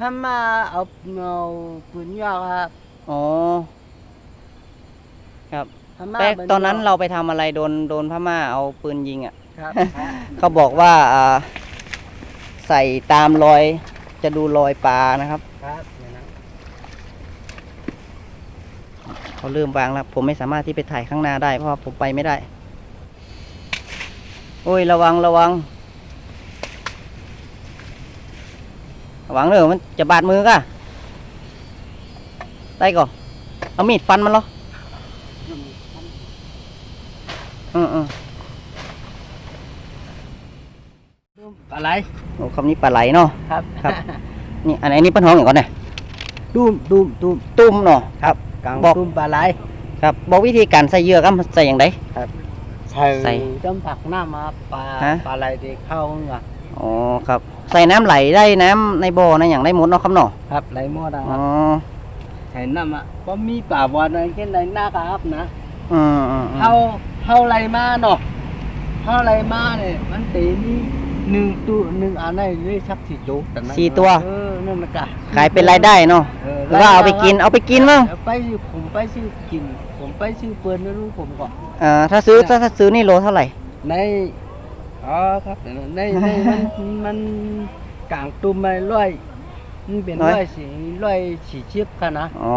พม่าเอาเอาปืนยอกครับอ๋อ ครับพม่าแป๊กปืตอนนั้นยกเราไปทำอะไรโดนโดนพม่าเอาปืนยิงอะ ครับเขาบอกว่าอ่า ใส่ตามรอย จะดูรอยปลานะครับ ครับเนี่ยนะเขาเริ่มวางแล้ว ผมไม่สามารถที่ไปถ่ายข้างหน้าได้เพราะว่าผมไปไม่ได้ โอ้ยระวังระวัง ระวังเด้อมันจะบาดมือกะได้ก่อนเอามีดฟันมันเหรออืมอืมอะไรโอ้คำนี้ปลาไหลเนาะครับครับ นี่อันไหนนี่ป้าท้องอย่างก่อนเนี่ยตุ้มตุ้มตุ้มตุ้มเนาะครับกลางบอกตุ้มปลาไหลครับ บอกวิธีการใส่เหยื่อครับใส่อย่างไรใส่ใส่ต้มผักหน้ามาปลาฮะปลาไหลที่เข้าอะ อ๋อครับ ใส่น้ำไหลได้น้ำในบ่อนะอย่างได้หมดเนาะครับเนาะครับไหลหมดอะคอ๋รัอบใส่น้ำอะก็มีปลาบอลอะไรแค่ไหนหน้าครับนะอืมอืมอืมเท่าเท่าไรมาเนาะเท่าไรมาเนี่ยมันตีนี่หนึ่งตัวหนึ่งอันได้เลยชักสี่โจกแต่นั้นสี่ตัว เออนั่นนะกะขายเป็นรายได้เนาะเออหรือว่าเอาไปกินเอาไปกินมั้งเอาไปซื้อผมไปซื้อกิน ผมไปซื้อเปิดไม่รู้ผมก่อนอ่าถ้าซื้อถ้าถ้าซื้อนี่โลเท่าไหร่ใน อ๋อครับในในมันมันกลางตุ้มไปร้อยมันเป็นร้อยร้อยสีร้อยสีเชียบค่ะนะอ๋อ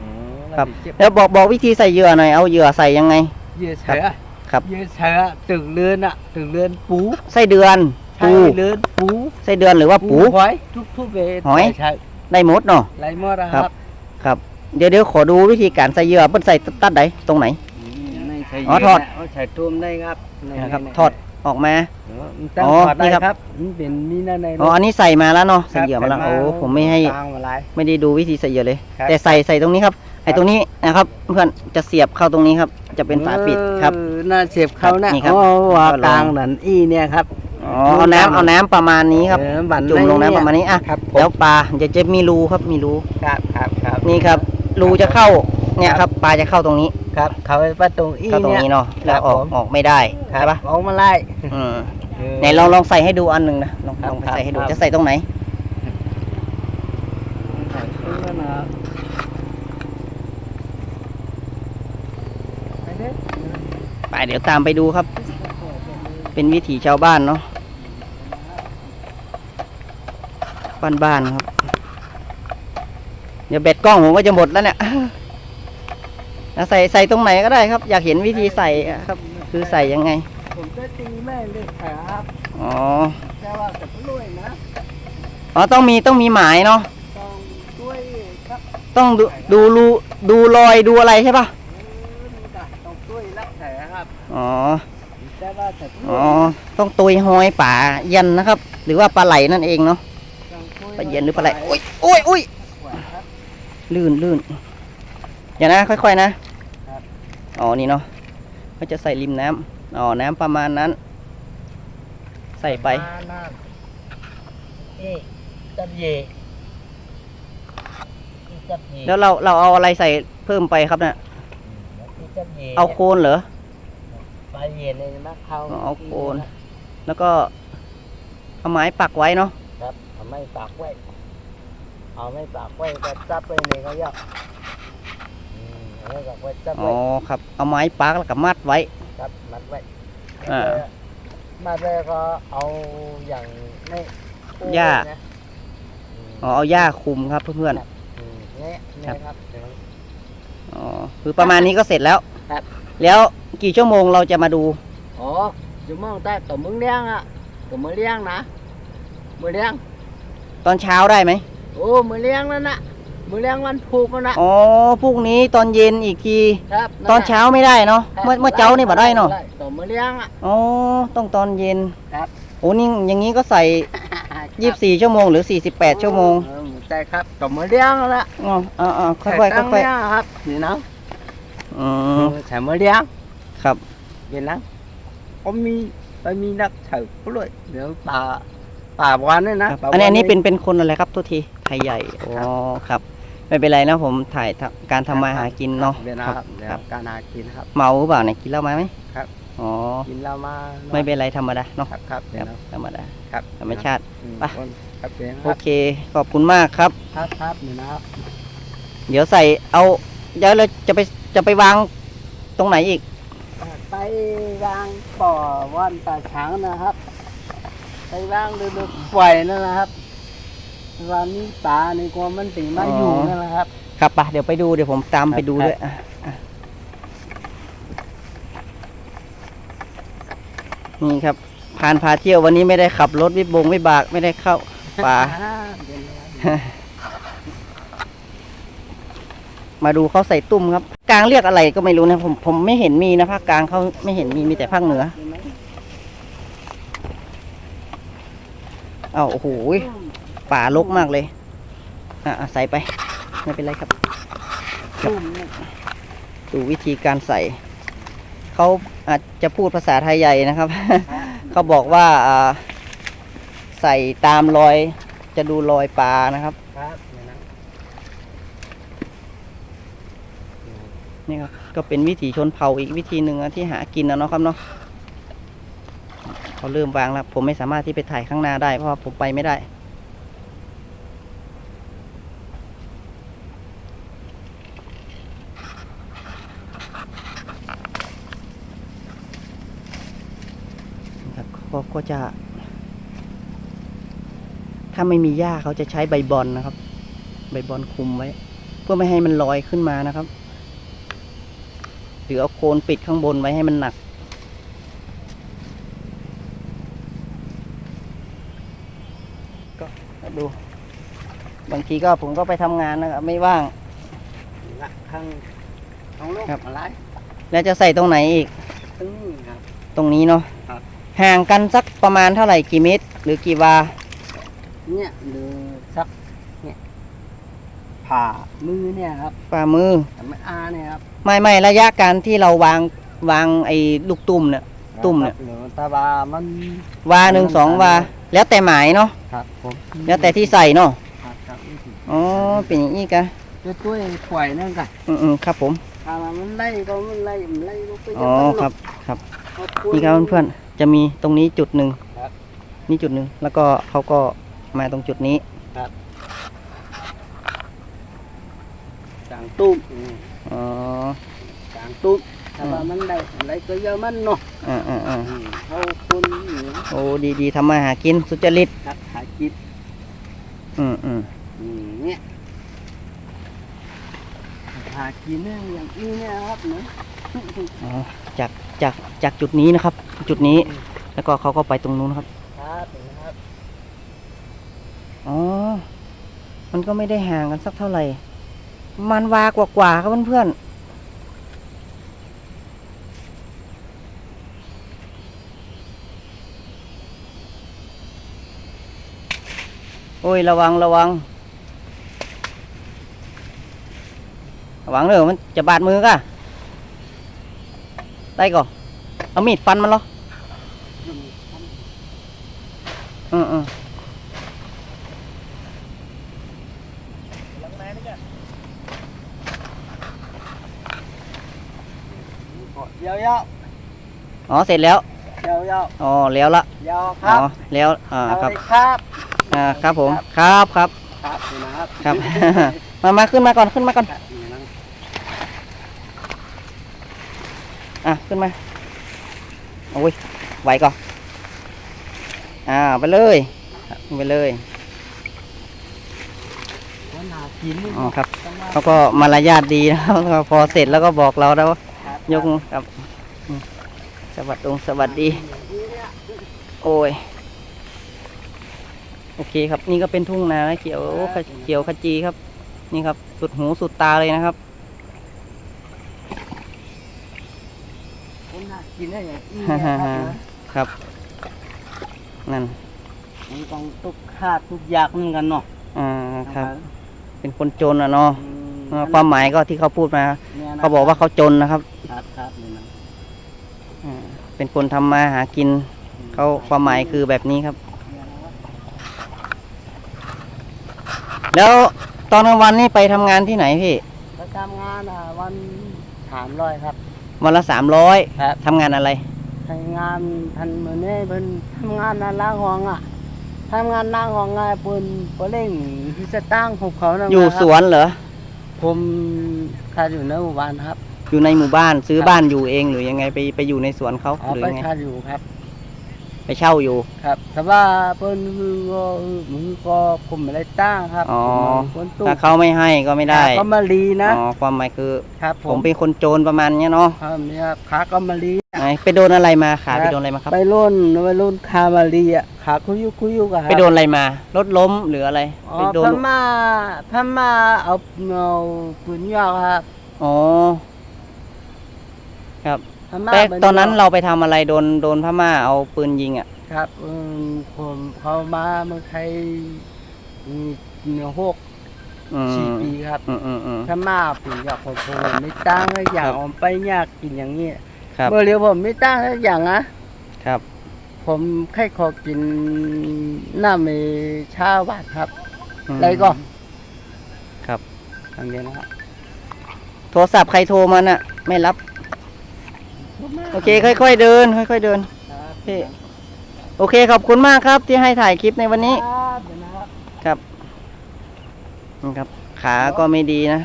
อ๋อครับอยสีเชียแล้วบอกบอกวิธีใส่เหยื่อหน่อยเอาเหยื่อใส่ยังไงเหยื่อเสือครับเหยื่อเสือตึกเรือนอะตึกเรือนปูไส้เดือนใช่ปูเรือนปูไส้เดือนหรือว่าปูหอยทุกทุกเวทหอยใช่ได้หมดเนาะไรหมดอะคครัรับบครับ เดี๋ยวเดี๋ยวขอดูวิธีการใส่เหยื่อเปิ้นใส่ตัดไหนตรงไหนไม่ใช่อ๋อเหยื่ทอดนะเอาใส่ตุ้มได้ครับในนะครับในทอด ออกมาอ๋อมันตั้งอ๋อถอดได้นี่ครับครับมันเป็นมีหน้าในอ๋ออันนี้ใส่มาแล้วเนาะใส่ครับเหยื่อมาแล้วใส่โอ้ผมไม่ให้กลางมาลายไม่ได้ดูวิธีใส่เหยื่อเลยครับแต่ใส่ใส่ตรงนี้ครับไอ้ตรงนี้นะครับ เพื่อนจะเสียบเข้าตรงนี้ครับ จะเป็นฝาปิดครับเออน่าเสียบเขานะครับนี่ครับอ๋อว่าก็ลองกลางนั่นอีเนี่ยครับอ๋อเอาน้ำเอาน้ำประมาณนี้ครับเออบั่นจุ่มลงน้ำประมาณนี้อะครับผมแล้วปลาจะจะมีรูครับมีรูครับครับครับนี่ครับรูจะเข้า เนี่ยครับปลาจะเข้าตรงนี้ครับเขาไปประตูอีเข้าตรงเนี่ยนี้เนาะคแล้วรับออกผมออกไม่ได้ครัใช่บปะออกมาไล่ อืมเออไหนลองลองใส่ให้ดูอันหนึ่งนะลองครับลองไปครับใส่ให้ดูครับ จะใส่ตรงไหนใส่ตู้แล้วนะไปเด้อไปเดี๋ยวตามไปดูครับ เป็นวิถีชาวบ้านเนาะบ้านๆครับ เดี๋ยวแบตกล้องผมก็จะหมดแล้วเนี่ยแล้ว ใส่ใส่ตรงไหนก็ได้ครับ อยากเห็นวิธีใส่อะครับ คือใส่ยังไง ผมจะตีแม่เลยครับอ๋อแต่ว่าแต่รวยนะอ๋อต้องมีต้องมีหมายเนาะต้องด้วยครับต้องดูดูรูดูรอยดูอะไรใช่ปะเออมันก็ต้องด้วยรักแผลครับอ๋อแต่ว่าแต่รอ๋วอยต้องตุยหอยป่ายันนะครับ หรือว่าปลาไหลนั่นเองเนาะต้องด้วยปลาเย็นหรือปลาไหลอุ้ยอุ้ยอุ้ยครับลื่นลื่นอย่านะ ค่อยๆนะครับ อ๋อนี่เนาะเขาจะใส่ริมน้ำอ๋อน้ำประมาณนั้น ใส่ไปมานั่นเอ๊ะจับเย่อีจับเย่แล้วเราเราเอาอะไรใส่เพิ่มไปครับเนี่ยอีจับเย่เอาโคนเหรอปลาเย่เนี่ยนะเขาอ๋อเอาโคนแล้วก็เอาไม้ปักไว้เนาะครับเอาไม่ปากไว้เอาไม่ปากไว้ก็จับไปเนี่ยเขาอยาก อืมเอาไม่ปากไว้จับอ๋อไว้ครับ เอาไม้ปักแล้วก็มัดไว้ ครับมัดไว้อ่า มัดไว้ก็เอาอย่างไม่หญ้า นะมอ๋อเอาหญ้าคุมครับเพื่อนอืมเนี่ยเนี่ยครับเดี๋ยว ๆอ๋อคือประมาณนี้ก็เสร็จแล้วครับ แล้วกี่ชั่วโมงเราจะมาดู อ๋อจุ่มองใต้ตัวมึงเลี้ยงอะตัวมือเลี้ยงนะมือเลี้ยงตอนเช้าได้ไหมโอ้มือเลี้ยงนั่นน่ะ มือเลี้ยงวันผูกนั่นน่ะอ๋อพรุ่งนี้ตอนเย็นอีกที ครับตอนเช้าไม่ได้เนาะครับเมื่อเมื่อเช้านี่บ่ได้เนาะตัวมือเลี้ยงอะ อ๋อ ต้องตอนเย็น ครับ โอ้นี่อย่างนี้ก็ใส่ยี่สิบสี่ชั่วโมงหรือสี่สิบแปดชั่วโมงเออใช่ครับตัวมือเลี้ยงนั่นน่ะอ๋ออ๋ออ๋อค่อยใส่ๆตั้งค่อยเลี้ยงครับ นี่นะๆอืมใส่มือเลี้ยงครับเห็นนะก็มีไปมีนักถือด้วยเดี๋ยวป่าป่าวันนี่นะครับป่าอันนี้อันนี้วัเป็นเป็นคนอะไรครับทุกทีไทยใหญ่ อ๋อ ครับ ไม่เป็นไรนะผมถ่ายทำการทำมาหากินเนาะเดี๋ยวนะคครัรับบเดี๋ยวครับการหากินครับ เมาหรือเปล่าเนี่ยกินเหล้าไหมไหมครับออ๋อกินแล้วมาไม่เป็นไรธรรมดาเนาะครับครับคเดี๋ยรัวบนะธรรมดาครับธรรมชาติอืมไปครับเดี๋ยวนะโอเคขอบคุณมากครับครับครับเดี๋ยวนะครับเดี๋ยวใส่เอาเดี๋ยวเราจะไปจะไปวางตรงไหนอีก ไปวางป่อว่านตาช้างนะครับ ไปวางดูดูปล่อยนั่นนะครับ วันนี้ปลาในกลัวมันถึงมาอยู่อ๋อนั่นแหละครับ ครับปะเดี๋ยวไปดูเดี๋ยวผมตามครับไปดูครับด้วยอะอะนี่ครับพานพาเที่ยววันนี้ไม่ได้ขับรถวิบงวิบากไม่ได้เข้าป่าเดี๋ยวนะครับมาดูเขาใส่ตุ้มครับ กลางเรียกอะไรก็ไม่รู้นะผมผมไม่เห็นมีนะภาคกลางเขาไม่เห็นมีมีแต่ภาคเหนือเห็นไหมเอ้าโอ้โห ป่ารกมากเลย อะใส่ไป ไม่เป็นไรครับดูวิธีการใส่ เขาอาจจะพูดภาษาไทยใหญ่นะครับ เขาบอกว่าอ่าใส่ตามรอย จะดูรอยปลานะครับ นี่ครับ ก็เป็นวิถีชนเผ่าอีกวิธีหนึ่งที่หากินนะเนาะครับเนาะเขาเริ่มวางแล้ว ผมไม่สามารถที่ไปถ่ายข้างหน้าได้เพราะผมไปไม่ได้ นะครับ ก็ก็จะ ถ้าไม่มีหญ้าเขาจะใช้ใบบอลนะครับ ใบบอลคุมไว้ เพื่อไม่ให้มันลอยขึ้นมานะครับ หรือเอาโคนปิดข้างบนไว้ให้มันหนัก ก็ดู บางทีก็ผมก็ไปทำงานนะครับ ไม่ว่างละข้างข้างลูกครับอะไรแล้วจะใส่ตรงไหนอีก ตรงนี้ครับ ตรงนี้เนาะครับ ห่างกันสักประมาณเท่าไหร่กี่เมตร หรือกี่วา เนี่ยหรือสักเนี่ยผ่ามือเนี่ยครับฝ่ามือ แต่ไม่อาเนี่ยครับไม่ไม่ระยะการที่เราวางวางไอ้ลูกตุ้มเนี่ย ตุ่มเนี่ย หรือตาบามัน วาหนึ่งสองวา แล้วแต่หมายเนาะครับผมแล้วแต่ที่ใส่เนาะครับครับนี่สิอ๋อเป็นอย่างนี้กะตัวตัวไอ้ข่อยนั่นกันอืมอืมครับผม ถ้ามันไล่ก็มันไล่มันไล่ก็ไปอ๋อจะมันหลครับครับขอบคุณนี่ครับเพื่อนๆ จะมีตรงนี้จุดหนึ่งครับนี่จุดหนึ่งแล้วก็เขาก็มาตรงจุดนี้จางตุ้มอืมอ๋อจางตุ้มถ้าอืมว่ามันได้อะไรก็เยอะมันเนาะอ่าอ่าอ่าอืมเขาคุณนี่โอ้ดีดีๆทำมาหากินสุจริตครับหากินอืมอืมอืมเนี่ยหากินเนี่ยอย่างนี้เนี่ยครับเนาะ อ๋อจาก จากจากจุดนี้นะครับ จุดนี้ แล้วก็เขาก็ไปตรงนู้นครับครับนะครับอ๋อมันก็ไม่ได้ห่างกันสักเท่าไหร่ประมันวากว่าๆครับเพื่อนๆโอ้ยระวังระวัง ระวังเด้อมันจะบาดมือกะ ได้ก่อเอามีดฟันมันเหรออืมอืมยาวยาวอ๋อ เสร็จแล้วยาวยาวอ๋อ แล้วละยาวคอ๋รัอบแล้ว อ่า ครับ เอาเลยครับ อ่า ครับผม ครับครับ ครับนี่นะครับ ครับ มา มาขึ้นมาก่อน ขึ้นมาก่อน ครับนี่นะ อะ ขึ้นมา โอ้ยไหวก่อนอ่าไปเลยไปเลยอ๋อครับเขาก็มารยาทดีนะครับแล้วพอเสร็จแล้วก็บอกเราแล้วยกครับสวัสดีสวัสดี โอ้ยโอเคครับ นี่ก็เป็นทุ่งนาเขียวเขียวขจีครับ นี่ครับ สุดหูสุดตาเลยนะครับ คนหา กินได้อย่างนี้นะครับนะครับ นั่น มันต้องทุกขาดทุกอย่างเหมือนกันเนาะอ่า ครับ เป็นคนจนอะเนาะอือ่าความหมายก็ที่เขาพูดมาเนี่ยนะเขาบอกว่าเขาจนนะครับครับครับนี่นะอ่าเป็นคนทำมาหากิน เขาความหมายคือแบบนี้ครับเนี่ยนะครับแล้วตอนกลางวันนี่ไปทำงานที่ไหนพี่ประจำงานอะวันสามร้อยครับ วันละสามร้อยครับทำงานอะไร ทำงานทันมื้อนี้เพิ่นทำงานนั่นล้างห้องอะทำงานล้างห้องอะเพิ่นบ่เร่งที่จะตั้งภูเขานั่นอยู่นะครับสวนเหรอผมคัดอยู่ในหมู่บ้านครับ อยู่ในหมู่บ้านซื้อครับบ้านอยู่เองหรือยังไงไปไปอยู่ในสวนเขาอ๋อหรือไปไงคัดอยู่ครับ ไปเช่าอยู่ ครับ แต่ว่าเพิ่นคือก็มือก็ผมไม่ได้ตั้งครับอ๋อคนตู้ถ้าเขาไม่ให้ก็ไม่ได้ขาก็มาลีนะอ๋อความหมายคือ ครับผมเป็นคนโจรประมาณเนี้ยเนาะครับเนี่ยขาก็มาลีไหนไปโดนอะไรมาขาครับไปโดนอะไรมาครับ ไปรุ่นไปรุ่นคามาลีอะขาคุยุคุยุกันไปโดนอะไรมารถล้มหรืออะไรอ๋อไปโดพนม่าพม่าเอาเอาปืนยาวครับ อ๋อครับ พม่าแต่ปืตอนนั้นยาวเราไปทำอะไรโดนโดนพม่าเอาปืนยิงอะ ครับอืมผมเขามาเมืองไทยอืมเหนือหกอืมสี่ปีครับอืมอืมอืม พม่าปีอยากผมผมไม่ตั้งให้อย่างครับ ออกไปยากกินอย่างนี้ครับ เมื่อเรียวผมไม่ตั้งให้อย่างนะครับ ผมแค่ขอกินน้ำในชาบาทครับอืมอะไรก็ครับ อย่างเดียวนะครับ โทรศัพท์ใครโทรมาน่ะ ไม่รับ โอเค ค่อย ๆ เดิน ค่อย ๆ เดินครับพี่โอเคขอบคุณมากครับที่ให้ถ่ายคลิปในวันนี้ครับเดี๋ยวนะครับครับนะครับ ขาก็ไม่ดีนะ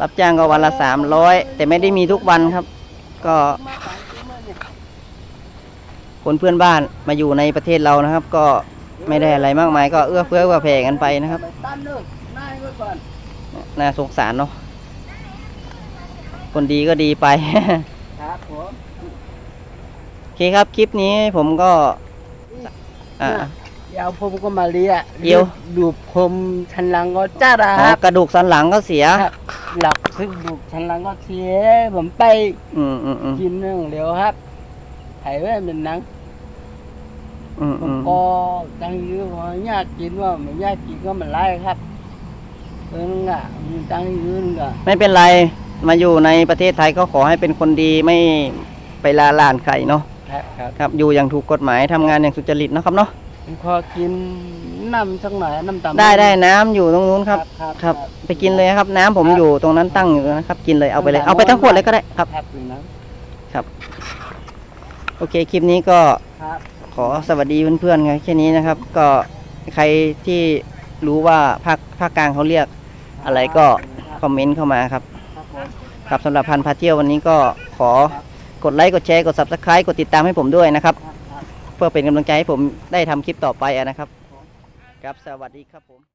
รับจ้างก็วันละสามร้อยแต่ไม่ได้มีทุกวันครับ ก็มาสามปีเมื่อเนี่ยคนเพื่อนบ้านมาอยู่ในประเทศเรานะครับ ก็ไม่ได้อะไรมากมาย ก็เอื้อเฟื้อเผื่อแผ่กันไปนะครับไปตั้นเลิกนายไว้ก่อนน่าสงสารเนาะคนดีก็ดีไปครับผม โอเคครับคลิปนี้ผมก็อ่า เดี๋ยวผมก็มาเรียกเดี๋ยว ดูดผมชันหลังก็จ้าดาอ๋อครับกระดูกสันหลังก็เสีย ครับหลักซึ่งดูดชันหลังก็เสีย ผมไปอืมอืมอืมกินเรื่องเดียวครับไถ่ไว้เป็นหนังอืมผอืมมก็ตั้งอยื้อว่าอยากกินว่าไม่อยากกินก็มันไล่ครับเออนึงอะมันตั้งอยื้อนึงอะไม่เป็นไร มาอยู่ในประเทศไทยก็ขอให้เป็นคนดีไม่ไปลาลานใครเนาะครับครับครับอยู่อย่างถูกกฎหมายทำงานอย่างสุจริตเนาะครับเนาะผมขอกินน้ำสักหน่อยน้ำตาลได้ได้น้ำอยู่ตรงนู้นครับครับครับ ไปกินเลยครับ น้ำผมครับอยู่ตรงนั้นตั้งอยู่นะครับ กินเลยเอาไปเลยน้ำเอาไปทั้งขวดเลยก็ได้ครับ ครับเป็นหนังโอเคคลิปนี้ก็ ครับ ขอสวัสดีเพื่อนๆครับแค่นี้นะครับ ก็ใครที่รู้ว่าภาคภาคกลางเขาเรียกอะไรก็คอมเมนต์เข้ามาครับ ครับสำหรับพันพาเที่ยววันนี้ก็ขอกดไลค์กดแชร์กด subscribe กดติดตามให้ผมด้วยนะครับครับครับเพื่อเป็นกำลังใจให้ผมได้ทำคลิปต่อไปนะครับ ครับสวัสดีครับผม